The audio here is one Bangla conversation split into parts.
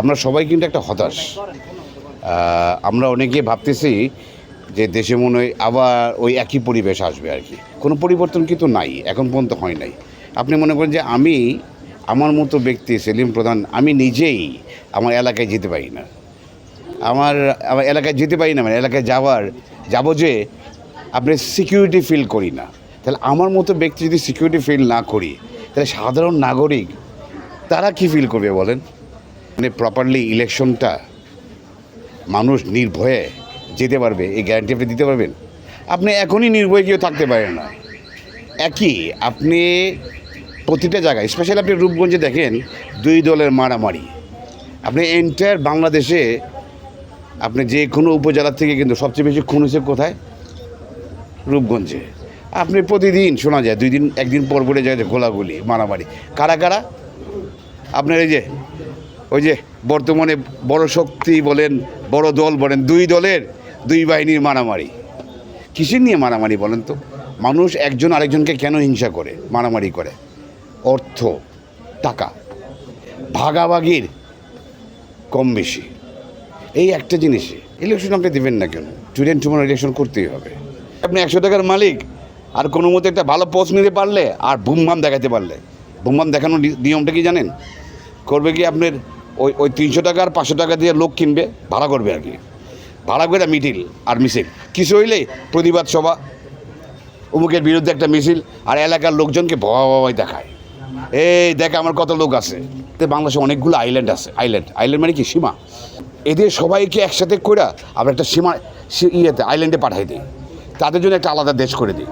আমরা সবাই কিন্তু একটা হতাশ। আমরা অনেকে ভাবতেছি যে দেশে মনে হয় আবার ওই একই পরিবেশ আসবে আর কি। কোনো পরিবর্তন কিন্তু নাই, এখন পর্যন্ত হয় নাই। আপনি মনে করেন যে আমি, আমার মতো ব্যক্তি, সেলিম প্রধান, আমি নিজেই আমার এলাকায় যেতে পারি না। আমার আমার এলাকায় যেতে পারি না মানে এলাকায় যাওয়ার, যাব যে আপনি সিকিউরিটি ফিল করি না। তাহলে আমার মতো ব্যক্তি যদি সিকিউরিটি ফিল না করি, তাহলে সাধারণ নাগরিক, তারা কি ফিল করবে বলেন? মানে প্রপারলি ইলেকশনটা মানুষ নির্ভয়ে যেতে পারবে, এই গ্যারান্টি আপনি দিতে পারবেন। আপনি এখনই নির্ভয়ে কেউ থাকতে পারেন না। একই, আপনি প্রতিটা জায়গায় স্পেশালি আপনি রূপগঞ্জে দেখেন, দুই দলের মারামারি। আপনি এন্টায়ার বাংলাদেশে আপনি যে কোনো উপজেলার থেকে কিন্তু সবচেয়ে বেশি খুন হয়েছে কোথায়? রূপগঞ্জে। আপনি প্রতিদিন শোনা যায়, দুই দিন, একদিন পর পরে যায় গোলাগুলি মারামারি। কারা কারা? আপনার এই যে ওই যে বর্তমানে বড় শক্তি বলেন, বড় দল বলেন, দুই দলের দুই বাহিনীর মারামারি। কিসের নিয়ে মারামারি বলেন তো? মানুষ একজন আরেকজনকে কেন হিংসা করে, মারামারি করে? অর্থ, টাকা। ভাগাভাগির কম বেশি। এই একটা জিনিসে ইলেকশন আপনি দেবেন না কেন? স্টুডেন্ট টুমার ইলেকশন করতেই হবে। আপনি একশো টাকার মালিক, আর কোনো মতো একটা ভালো পোস্ট নিতে পারলে আর বুমবাম দেখাতে পারলে। বুমবাম দেখানোর নিয়মটা কি জানেন? করবে কি আপনার ওই ওই তিনশো টাকা আর পাঁচশো টাকা দিয়ে লোক কিনবে, ভাড়া করবে আর কি। ভাড়া করে মিটিল আর মিছিল। কিছু হইলে প্রতিবাদ সভা, অমুকের বিরুদ্ধে একটা মিছিল, আর এলাকার লোকজনকে ভয় দেখায়। এই দেখ আমার কত লোক আছে। তো বাংলাদেশে অনেকগুলো আইল্যান্ড আছে। আইল্যান্ড আইল্যান্ড মানে কি? সীমা। এদের সবাইকে একসাথে করে আমরা একটা সীমা ইয়েতে আইল্যান্ডে পাঠাই দিই। তাদের জন্য একটা আলাদা দেশ করে দিই।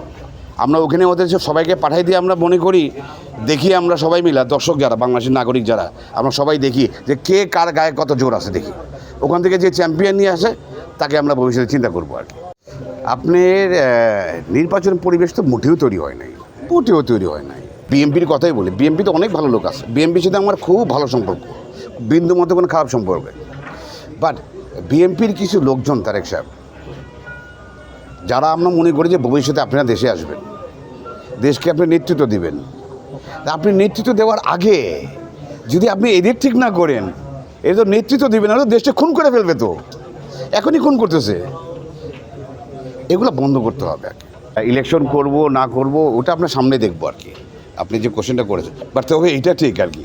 আমরা ওখানে ওদের সবাইকে পাঠাই দিয়ে আমরা মনে করি, দেখি আমরা সবাই মিলা, দর্শক যারা, বাংলাদেশের নাগরিক যারা, আমরা সবাই দেখি যে কে কার গায়ে কত জোর আছে, দেখি। ওখান থেকে যে চ্যাম্পিয়ন নিয়ে আসে, তাকে আমরা ভবিষ্যতে চিন্তা করব আর কি। আপনার নির্বাচন পরিবেশ তো মোটেও তৈরি হয় নাই, মোটেও তৈরি হয় নাই। বিএমপির কথাই বলি বিএমপি তো অনেক ভালো লোক আছে। বিএমপির সাথে আমার খুব ভালো সম্পর্ক, বিন্দু মতো কোনো খারাপ সম্পর্ক বাট বিএমপির কিছু লোকজন, তারেক সাহেব, যারা আমরা মনে করি যে ভবিষ্যতে আপনারা দেশে আসবেন দেশকে আপনি নেতৃত্ব দিবেন। আপনি নেতৃত্ব দেওয়ার আগে যদি আপনি এদের ঠিক না করেন, এ তো নেতৃত্ব দিবেন না দেশটা খুন করে ফেলবে তো। এখনই খুন করতেছে। এগুলো বন্ধ করতে হবে। ইলেকশন করব, না করব, ওটা আপনার সামনে দেখব আর কি। আপনি যে কোশ্চেনটা করেছেন, বাট তবে এইটা ঠিক আর কি।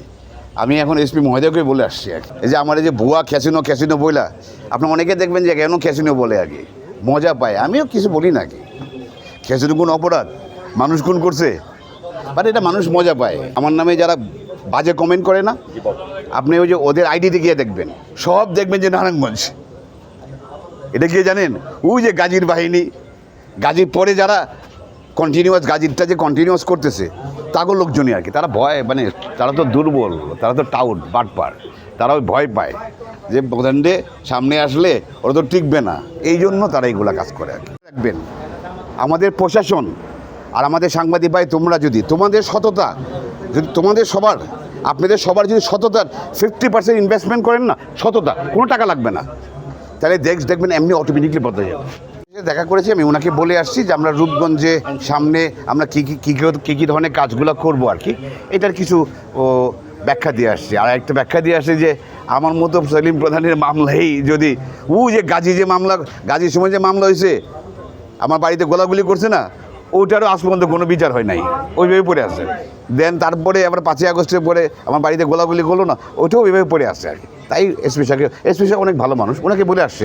আমি এখন এসপি মহোদয়কে বলে আসছি আর। এই যে আমার এই যে ভুয়া ক্যাসিনো ক্যাসিনো বইলা, আপনি অনেকে দেখবেন যে কেন ক্যাসিনো বলে আর মজা পায়। আমিও কিছু বলি না কি ক্যাসিনো কোন অপরাধ? মানুষ খুন করছে? বাট এটা মানুষ মজা পায়। আমার নামে যারা বাজে কমেন্ট করে না, আপনি ওই যে ওদের আইডিতে গিয়ে দেখবেন। সব দেখবেন যে নারায়ণগঞ্জ। এটা গিয়ে জানেন? ওই যে গাজীর বাহিনী। গাজীর পরে যারা কন্টিনিউয়াস গাজীরটা যে কন্টিনিউয়াস করতেছে, তাগো লোকজনই আর কি। তারা ভয় মানে তারা তো দুর্বল, তারা তো টাউট, বাটপার। তারা ওই ভয় পায় যে প্রধানডে সামনে আসলে ওরা তো টিকবে না। এই জন্য তারা এইগুলা কাজ করে আর কি। রাখবেন আমাদের প্রশাসন আর আমাদের সাংবাদিক ভাই, তোমরা যদি, তোমাদের সততা, যদি তোমাদের সবার, আপনাদের সবার যদি সততার ফিফটি পার্সেন্ট ইনভেস্টমেন্ট করেন না, সততা, কোনো টাকা লাগবে না। তাহলে দেখ, দেখবেন এমনি অটোমেটিকলি বদলে যাবে। দেখা করেছি, আমি ওনাকে বলে আসছি যে আমরা রূপগঞ্জে সামনে আমরা কী কী কী, কী- ধরনের কাজগুলো করব আর কি। এটার কিছু ব্যাখ্যা দিয়ে আসছি। আর একটা ব্যাখ্যা দিয়ে আসছে যে, আমার মতো সেলিম প্রধানের মামলাই যদি ও যে গাজী যে মামলা, গাজীর সময় যে মামলা হয়েছে আমার বাড়িতে গোলাগুলি করছে না ওইটারও আজ পর্যন্ত কোনো বিচার হয় নাই। ওইভাবে পড়ে আছে। দেন তারপরে আবার পাঁচই আগস্টের পরে আমার বাড়িতে গোলাগুলি করল না, ওইটাও ওইভাবে পড়ে আসছে আর কি। তাই এসপি সাহেব এসপি সাহেব অনেক ভালো মানুষ, ওনাকে বলে আসছে।